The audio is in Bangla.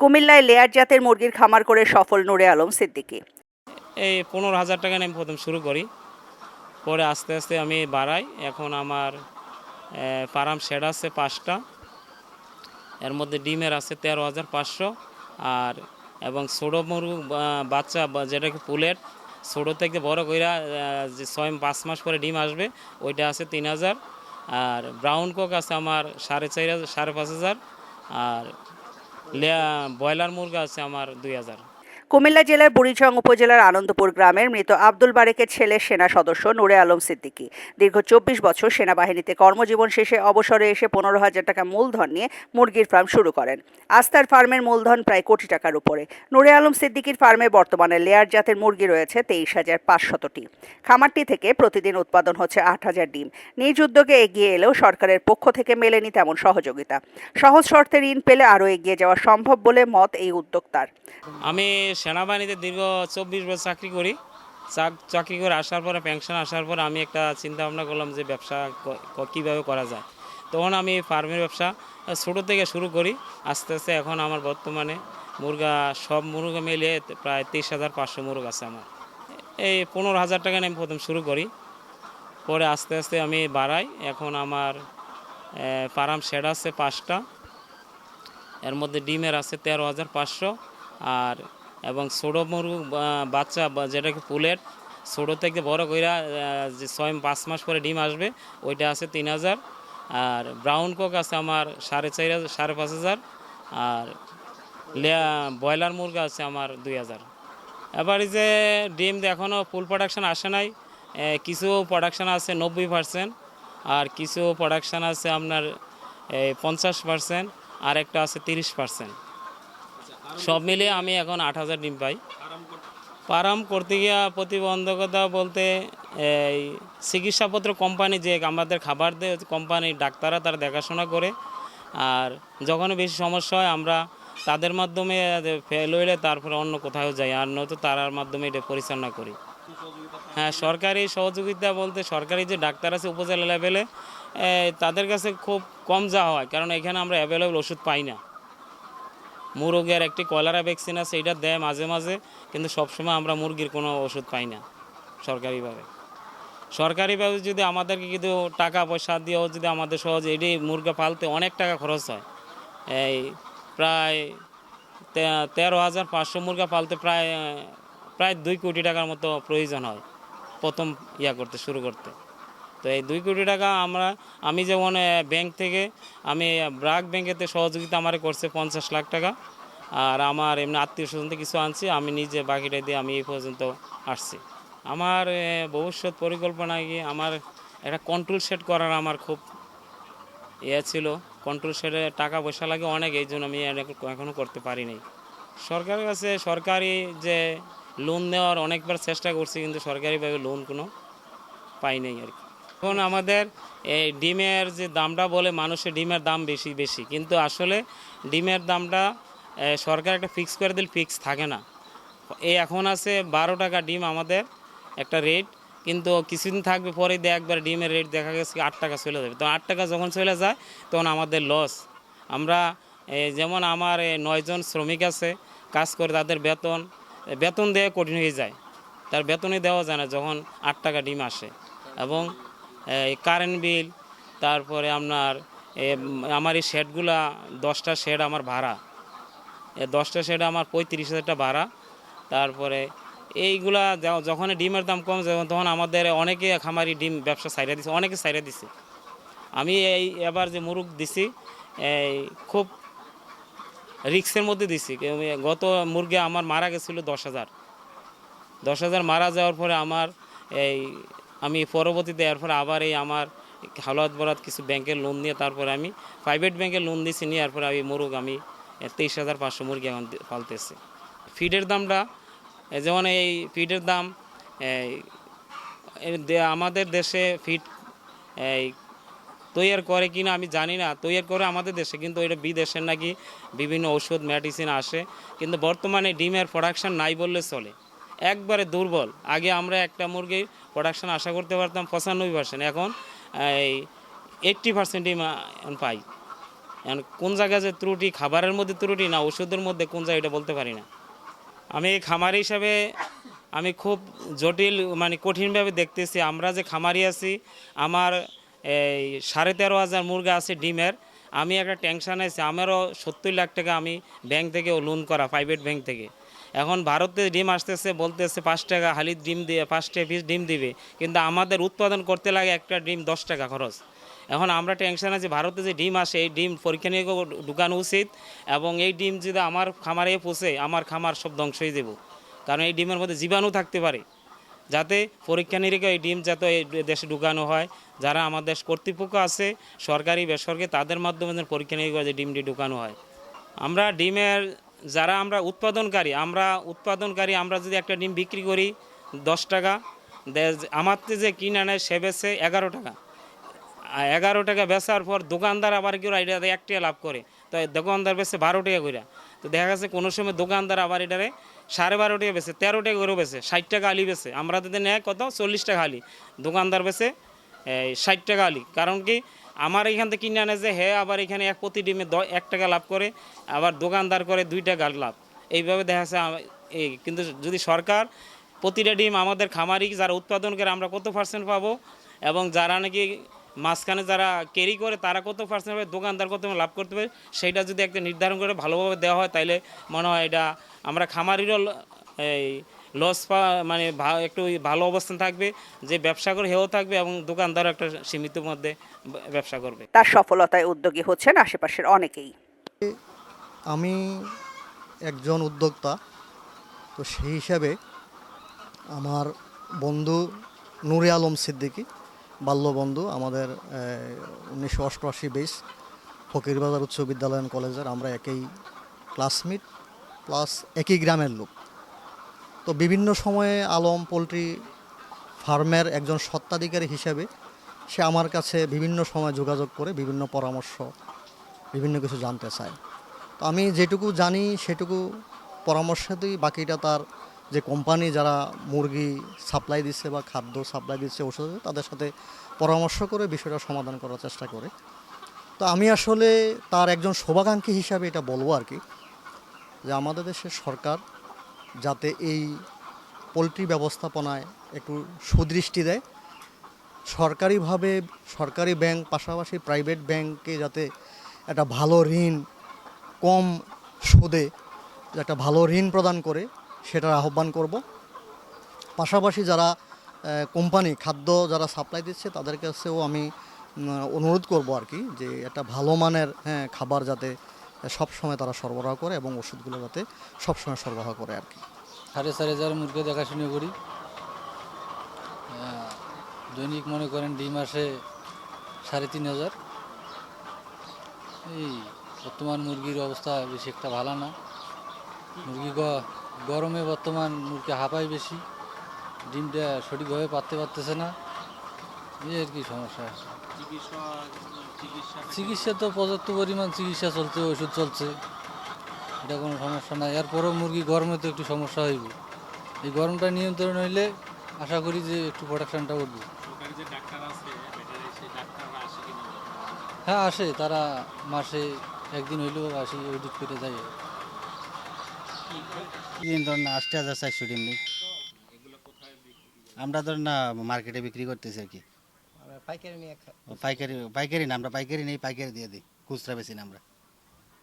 কুমিল্লায় লেয়ার জাতের মুরগির খামার করে সফল নূরে আলম সিদ্দিকী। এই পনেরো হাজার টাকা আমি প্রথম শুরু করি। পরে আস্তে আস্তে আমি বাড়াই। এখন আমার ফার্ম শেড আছে পাঁচটা। এর মধ্যে ডিমের আছে তেরো হাজার পাঁচশো। আর, এবং ছোটো মুরগ বাচ্চা যেটাকে পুলেট, ছোটো থেকে বড় কইরা যে ছয়, পাঁচ মাস পরে ডিম আসবে, ওইটা আছে তিন হাজার। আর ব্রাউন কক আছে আমার সাড়ে চার হাজার, সাড়ে পাঁচ হাজার। আর ব্রয়লার মুরগা আছে আমার দুই হাজার। কুমিল্লা জেলার বুড়িচং উপজেলার আনন্দপুর গ্রামের মৃত আব্দুল বারেকের ছেলে সেনা সদস্য নূরে আলম সিদ্দিকী। দীর্ঘ চব্বিশ বছর সেনাবাহিনীতে কর্মজীবন শেষে অবসরে এসে পনেরো হাজার টাকা মূলধন নিয়ে মুরগির ফার্ম শুরু করেন। আস্তার ফার্মের মূলধন প্রায় কোটি টাকার উপরে। নূরে আলম সিদ্দিকীর ফার্মে বর্তমানে লেয়ার জাতের মুরগি রয়েছে তেইশ হাজার পাঁচশতটি। খামারটি থেকে প্রতিদিন উৎপাদন হচ্ছে আট হাজার ডিম। নিজ উদ্যোগে এগিয়ে এলেও সরকারের পক্ষ থেকে মেলেনি তেমন সহযোগিতা। সহজ শর্তে ঋণ পেলে আরও এগিয়ে যাওয়া সম্ভব বলে মত এই উদ্যোক্তার। আমি সেনাবাহিনীতে দীর্ঘ চব্বিশ বছর চাকরি করি। চাক- চাকরি করে আসার পরে পেনশন আসার পর আমি একটা চিন্তা ভাবনা করলাম যে ব্যবসা কীভাবে করা যায়। তখন আমি ফার্মের ব্যবসা ছোটো থেকে শুরু করি। আস্তে আস্তে এখন আমার বর্তমানে মুরগা, সব মুরগা মিলিয়ে প্রায় তেইশ হাজার পাঁচশো মুরগ আছে আমার। এই পনেরো হাজার টাকা আমি প্রথম শুরু করি। পরে আস্তে আস্তে আমি বাড়াই। এখন আমার ফার্ম শেড আছে পাঁচটা। এর মধ্যে ডিমের আছে তেরো হাজার পাঁচশো। আর এবং ছোটো মুরগ বাচ্চা যেটাকে পুলেট ছোটো থেকে বড় কইরা যে ছয়, পাঁচ মাস পরে ডিম আসবে, ওইটা আছে তিন হাজার। আর ব্রাউন কক আছে আমার সাড়ে চার হাজার, সাড়ে পাঁচ হাজার। আর ব্রয়লার মুরগা আছে আমার দুই হাজার। এবার যে ডিম এখনও ফুল প্রোডাকশান আসে নাই কিছু প্রোডাকশান আছে নব্বই পার্সেন্ট আর কিছু প্রোডাকশন আছে আপনার পঞ্চাশ পার্সেন্ট আর একটা আছে তিরিশ পার্সেন্ট সব মিলিয়ে আমি এখন আট হাজার ডিম পাই। ফার্ম করতে গিয়া প্রতিবন্ধকতা বলতে, এই চিকিৎসাপত্র কোম্পানি যে আমাদের খাবার দেয় কোম্পানি ডাক্তাররা তারা দেখাশোনা করে। আর যখন বেশি সমস্যা হয়, আমরা তাদের মাধ্যমে ফেল হইলে তারপরে অন্য কোথাও যাই, আর নয়তো তারার মাধ্যমে এটা পরিচালনা করি। হ্যাঁ সরকারি সহযোগিতা বলতে, সরকারি যে ডাক্তার আছে উপজেলা লেভেলে তাদের কাছে খুব কম যাওয়া হয়, কারণ এখানে আমরা অ্যাভেলেবল ওষুধ পাই না। মুরগের একটি কলেরা ভ্যাকসিন আছে এটা দেয় মাঝে মাঝে, কিন্তু সবসময় আমরা মুরগির কোনো ওষুধ পাই না সরকারিভাবে। সরকারিভাবে যদি আমাদেরকে কিন্তু টাকা পয়সা দিয়েও যদি আমাদের সহজে এটি মুরগা পালতে অনেক টাকা খরচ হয়। এই প্রায় তেরো হাজার পাঁচশো মুরগা পালতে প্রায় প্রায় দুই কোটি টাকার মতো প্রয়োজন হয় প্রথম ইয়া করতে, শুরু করতে। তো এই দুই কোটি টাকা আমরা, আমি যেমন ব্যাংক থেকে, আমি ব্রাক ব্যাংকেতে সহযোগিতা আমার করছে পঞ্চাশ লাখ টাকা। আর আমার এমনি আত্মীয় স্বজন থেকে কিছু আনছি, আমি নিজে বাকিটা দিয়ে আমি এই পর্যন্ত আসছি। আমার ভবিষ্যৎ পরিকল্পনা কি? আমার একটা কন্ট্রোল সেট করার আমার খুব ইয়ে ছিল। কন্ট্রোল সেটে টাকা পয়সা লাগে অনেক, এই জন্য আমি এখনও করতে পারি নাই। সরকারের কাছে সরকারি যে লোন দেওয়ার অনেকবার চেষ্টা করছি, কিন্তু সরকারিভাবে লোন কোনো পাই নাই আর কি। এখন আমাদের এই ডিমের যে দামটা বলে মানুষের ডিমের দাম বেশি বেশি। কিন্তু আসলে ডিমের দামটা সরকার একটা ফিক্স করে দিলে ফিক্স থাকে না। এই এখন আছে বারো টাকা ডিম আমাদের একটা রেট কিন্তু কিছুদিন থাকবে পরে দিয়ে একবার ডিমের রেট দেখা গেছে আট টাকা চলে যাবে। তো আট টাকা যখন চলে যায়, তখন আমাদের লস আমরা যেমন আমার নয়জন শ্রমিক আছে, কাজ করে তাদের বেতন বেতন দেওয়া কঠিন হয়ে যায়। তার বেতনই দেওয়া যায় না যখন আট টাকা ডিম আসে। এবং কারেন্ট বিল তারপরে আপনার আমার এই শেডগুলা দশটা শেড আমার ভাড়া। দশটা শেড আমার পঁয়ত্রিশ হাজারটা ভাড়া। তারপরে এইগুলা যখন ডিমের দাম কম তখন আমাদের অনেকে খামারি ডিম ব্যবসা সাইডে দিছে, অনেকে সাইডে দিছে। আমি এই, এবার যে মুরগ দিছি, এই খুব রিক্সের মধ্যে দিছি। গত মুরগি আমার মারা গেছিল দশ হাজার। দশ হাজার মারা যাওয়ার পরে আমার এই আমি পরবর্তীতে এরপরে আবার এই আমার হাওলাত বরাত কিছু ব্যাংকের লোন নিয়ে তারপরে আমি প্রাইভেট ব্যাংকের লোন দিয়েছি নিয়ে এরপরে আমি মুরগ আমি তেইশ হাজার পাঁচশো মুরগি এখন পালতেছি। ফিডের দামটা যেমন এই ফিডের দাম আমাদের দেশে ফিড এই, তৈয়ার করে কিনা আমি জানি না। তৈয়ার করে আমাদের দেশে কিন্তু এটা বিদেশের নাকি বিভিন্ন ওষুধ মেডিসিন আসে। কিন্তু বর্তমানে ডিমের প্রোডাকশান নাই বললে চলে। একবারে দুর্বল। আগে আমরা একটা মুরগির প্রোডাকশন আশা করতে পারতাম পঁচানব্বই পার্সেন্ট এখন এই এইট্টি পার্সেন্ট ডিম পাই। এখন কোন জায়গায় যে ত্রুটি, খাবারের মধ্যে ত্রুটি না ওষুধের মধ্যে কোন জায়গায় এটা বলতে পারি না। আমি খামারি হিসাবে আমি খুব জটিল মানে কঠিনভাবে দেখতেছি। আমরা যে খামারি আছি, আমার এই সাড়ে তেরো হাজার মুরগা আছে ডিমের। আমি একটা টেনশন আছি, আমারও সত্তর লাখ টাকা আমি ব্যাংক থেকে লোন করা প্রাইভেট ব্যাংক থেকে। এখন ভারতে ডিম আসতেছে, বলতেছে পাঁচ টাকা হালি ডিম দিয়ে, পাঁচ টাকা পিস ডিম দিবে। কিন্তু আমাদের উৎপাদন করতে লাগে একটা ডিম দশ টাকা খরচ। এখন আমরা টেনশন আছি, ভারতে যে ডিম আসে, এই ডিম পরীক্ষা নিয়ে ঢুকানো উচিত এবং এই ডিম যদি আমার খামারে পৌঁছে, আমার খামার সব ধ্বংস হয়ে যাব। কারণ এই ডিমের মধ্যে জীবাণু থাকতে পারে। যাতে পরীক্ষা নিরীক্ষা এই ডিম যাতে দেশে ঢুকানো হয়, যারা আমাদের দেশ কর্তৃপক্ষ আছে, সরকারি, বেসরকারি, তাদের মাধ্যমে পরীক্ষা নিরীক্ষা যে ডিমটি ঢুকানো হয়। আমরা ডিমের যারা আমরা উৎপাদনকারী আমরা উৎপাদনকারী, আমরা যদি একটা ডিম বিক্রি করি দশ টাকা আমার যে কিনে নেয় সে বেছে এগারো টাকা। এগারো টাকা বেচার পর দোকানদার আবার কেউ এটাতে এক টাকা লাভ করে? তো দোকানদার বেচে বারো টাকা করে তো দেখা গেছে কোনো সময় দোকানদার আবার এটারে সাড়ে বারো টাকা বেছে তেরো টাকা করে বেছে ষাট টাকা আলি বেছে আমরা তাদের নেয় কত? চল্লিশ টাকা আলি। দোকানদার বেছে ষাট টাকা আলি। কারণ কি আমার এখান থেকে কিনে আনে যে হ্যাঁ আবার এখানে এক প্রতি ডিমে এক টাকা লাভ করে, আবার দোকানদার করে দুই টাকা লাভ। এইভাবে দেখা যাচ্ছে এই, কিন্তু যদি সরকার প্রতিটা ডিম আমাদের খামারি, যারা উৎপাদন করে আমরা কত পার্সেন্ট পাবো? এবং যারা নাকি মাঝখানে যারা ক্যারি করে, তারা কত পার্সেন্ট পাবে? দোকানদার কত লাভ করতে পারে সেটা যদি একটা নির্ধারণ করে ভালোভাবে দেওয়া হয় তাহলে মনে হয় এটা আমরা খামারিরও এই লস পা মানে ভা- একটু ভালো অবস্থান থাকবে যে ব্যবসা করে হেও থাকবে এবং দোকানদারও একটা সীমিত মধ্যে ব্যবসা করবে। তার সফলতায় উদ্যোগী হচ্ছেন আশেপাশের অনেকেই। আমি একজন উদ্যোক্তা তো সেই হিসাবে আমার বন্ধু নুরে আলম সিদ্দিকী বাল্যবন্ধু আমাদের উনিশশো অষ্টআশি বেস ফকিরবাজার উচ্চ বিদ্যালয় কলেজের আমরা একই ক্লাসমেট প্লাস একই গ্রামের লোক। তো বিভিন্ন সময়ে আলম পোলট্রি ফার্মের একজন সত্ত্বাধিকারী হিসাবে সে আমার কাছে বিভিন্ন সময় যোগাযোগ করে বিভিন্ন পরামর্শ, বিভিন্ন কিছু জানতে চায়। তো আমি যেটুকু জানি সেটুকু পরামর্শ দিই বাকিটা তার যে কোম্পানি যারা মুরগি সাপ্লাই দিচ্ছে বা খাদ্য সাপ্লাই দিচ্ছে ওষুধ তাদের সাথে পরামর্শ করে বিষয়টা সমাধান করার চেষ্টা করে। তো আমি আসলে তার একজন শোভাকাঙ্ক্ষী হিসাবে এটা বলব আর কি, যে আমাদের দেশের সরকার যাতে এই পোলট্রি ব্যবস্থাপনায় একটু সুদৃষ্টি দেয়। সরকারিভাবে সরকারি ব্যাংক, পাশাপাশি প্রাইভেট ব্যাংকে যাতে একটা ভালো ঋণ কম সুদে একটা ভালো ঋণ প্রদান করে, সেটার আহ্বান করব। পাশাপাশি যারা কোম্পানি, খাদ্য যারা সাপ্লাই দিচ্ছে, তাদের কাছেও আমি অনুরোধ করব আর কি যে একটা ভালো মানের হ্যাঁ খাবার যাতে সবসময় তারা সরবরাহ করে এবং ওষুধগুলো যাতে সবসময় সরবরাহ করে আর কি। সাড়ে চার হাজার মুরগি দেখাশোনা করি। দৈনিক মনে করেন ডিম আসে সাড়ে তিন হাজার। এই বর্তমান মুরগির অবস্থা বেশি একটা ভালো না। মুরগি গরমে বর্তমান মুরগি হাঁপায় বেশি। ডিমটা সঠিকভাবে পাততে পারতেছে না। এই আর কি সমস্যা আছে। চিকিৎসা তো পর্যাপ্ত পরিমাণ চিকিৎসা চলছে ওষুধ চলছে। এটা কোনো সমস্যা নাই। এরপরও মুরগি গরমে তো একটু সমস্যা হইব। এই গরমটা নিয়ন্ত্রণ হইলে আশা করি যে একটু প্রোডাকশনটা উঠবে। হ্যাঁ আসে। তারা মাসে একদিন হইলেও আসি অডিট করে যায় দিন ধর না আটটা হাজার চারশো আমরা ধর না মার্কেটে বিক্রি করতেছি আর কি। ও পাইকারি পাইকারি না আমরা পাইকারি নেই পাইকারি দিয়ে দিই। খুচরা বেশি না আমরা।